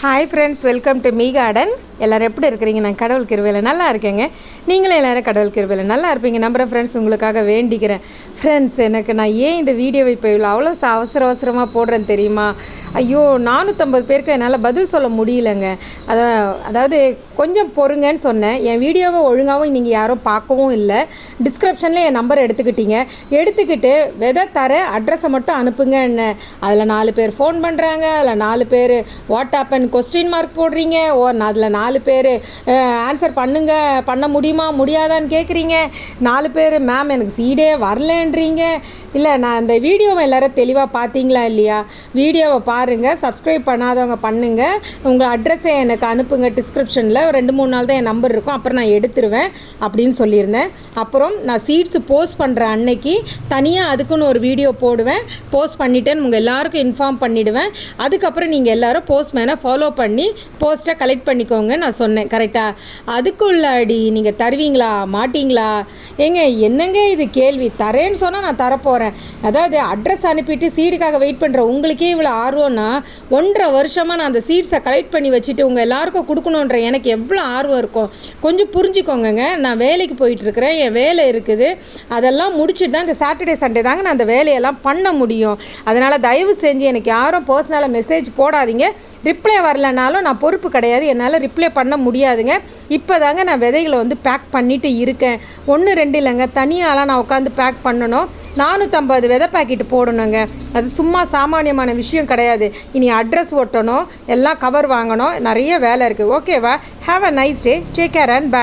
Hi friends, welcome to Me Garden. எல்லோரும் எப்படி இருக்கிறீங்க? நான் கடவுள் கிருவையில் நல்லா இருக்கேங்க. நீங்களும் எல்லோரும் கடவுள் கிருவையில் நல்லா இருப்பீங்க. நம்புகிறேன் ஃப்ரெண்ட்ஸ் உங்களுக்காக வேண்டிக்கிறேன். ஃப்ரெண்ட்ஸ் எனக்கு நான் ஏன் இந்த வீடியோவை இப்போ இவ்வளோ அவ்வளோ அவசர அவசரமாக போடுறேன்னு தெரியுமா? ஐயோ நானூற்றம்பது பேருக்கு என்னால் பதில் சொல்ல முடியலங்க. அதான் அதாவது கொஞ்சம் பொறுங்கன்னு சொன்னேன். என் வீடியோவை ஒழுங்காகவும் நீங்கள் யாரும் பார்க்கவும் இல்லை. டிஸ்கிரிப்ஷனில் என் நம்பர் எடுத்துக்கிட்டீங்க. எடுத்துக்கிட்டு விதை தர அட்ரஸை மட்டும் அனுப்புங்க என்ன அதில் நாலு பேர் ஃபோன் பண்ணுறாங்க அதில் நாலு பேர் வாட்ஸ்அப் அண்ட் கொஸ்டின் மார்க் போடுறீங்க. ஓ அதில் நாலு நாலு பேர். ஆன்சர் பண்ணுங்க. பண்ண முடியுமா? முடியாதான்னு கேட்குறீங்க நாலு பேர். மேம் எனக்கு சீடே வரலன்றீங்க. இல்லை நான் அந்த வீடியோவை எல்லாரும் தெளிவாக பார்த்தீங்களா இல்லையா? வீடியோவை பாருங்கள் சப்ஸ்கிரைப் பண்ணாதவங்க பண்ணுங்கள் உங்கள் அட்ரஸை எனக்கு அனுப்புங்க. டிஸ்கிரிப்ஷனில் ரெண்டு மூணு நாள் தான் என் நம்பர் இருக்கும். அப்புறம் நான் எடுத்துருவேன் அப்படின்னு சொல்லியிருந்தேன். அப்புறம் நான் சீட்ஸ் போஸ்ட் பண்ணுற அன்னைக்கு தனியாக அதுக்குன்னு ஒரு வீடியோ போடுவேன். போஸ்ட் பண்ணிட்டேன்னு உங்கள் எல்லாருக்கும் இன்ஃபார்ம் பண்ணிவிடுவேன் அதுக்கப்புறம் நீங்கள் எல்லாரும் போஸ்ட்மேனை ஃபாலோ பண்ணி போஸ்ட்டை கலெக்ட் பண்ணிக்கோங்க நான் சொன்னேன். கரெக்டாக அதுக்குள்ளாடி நீங்கள் தருவீங்களா? மாட்டீங்களா? ஏங்க என்னங்க இது கேள்வி? தரேன்னு சொன்னால் நான் தரப்போகிறேன் அதாவது அட்ரஸ் அனுப்பிட்டு சீடுக்காக வெயிட் பண்ணுற உங்களுக்கே இவ்வளோ ஆர்வம்னா ஒன்றரை வருஷமாக நான் அந்த சீட்ஸை கலெக்ட் பண்ணி வச்சுட்டு உங்கள் எல்லாருக்கும் கொடுக்கணுன்ற எனக்கு எவ்வளோ ஆர்வம் இருக்கும் கொஞ்சம் புரிஞ்சுக்கோங்கங்க. நான் வேலைக்கு போயிட்டுருக்கிறேன். என் வேலை இருக்குது. அதெல்லாம் முடிச்சுட்டு தான் இந்த சாட்டர்டே சண்டே தாங்க நான் அந்த வேலையெல்லாம் பண்ண முடியும். அதனால் தயவு செஞ்சு எனக்கு யாரும் பர்சனலாக மெசேஜ் போடாதீங்க. ரிப்ளை வரலனாலும் நான் பொறுப்பு கிடையாது. என்னால் ரிப்ளை பண்ண முடியாதுங்க. இப்போ தாங்க நான் விதைகளை வந்து பேக் பண்ணிட்டு இருக்கேன். ஒன்று ரெண்டு இல்லைங்க. தனியாலாம் நான் உட்காந்து பேக் பண்ணணும். நானூற்றம்பது விதை பாக்கெட் போடணுங்க. அது சும்மா சாமானியமான விஷயம் கிடையாது. இனி அட்ரஸ் ஒட்டணும். எல்லாம் கவர் வாங்கணும். நிறைய வேலை இருக்குது ஓகேவா have a nice day take care and bye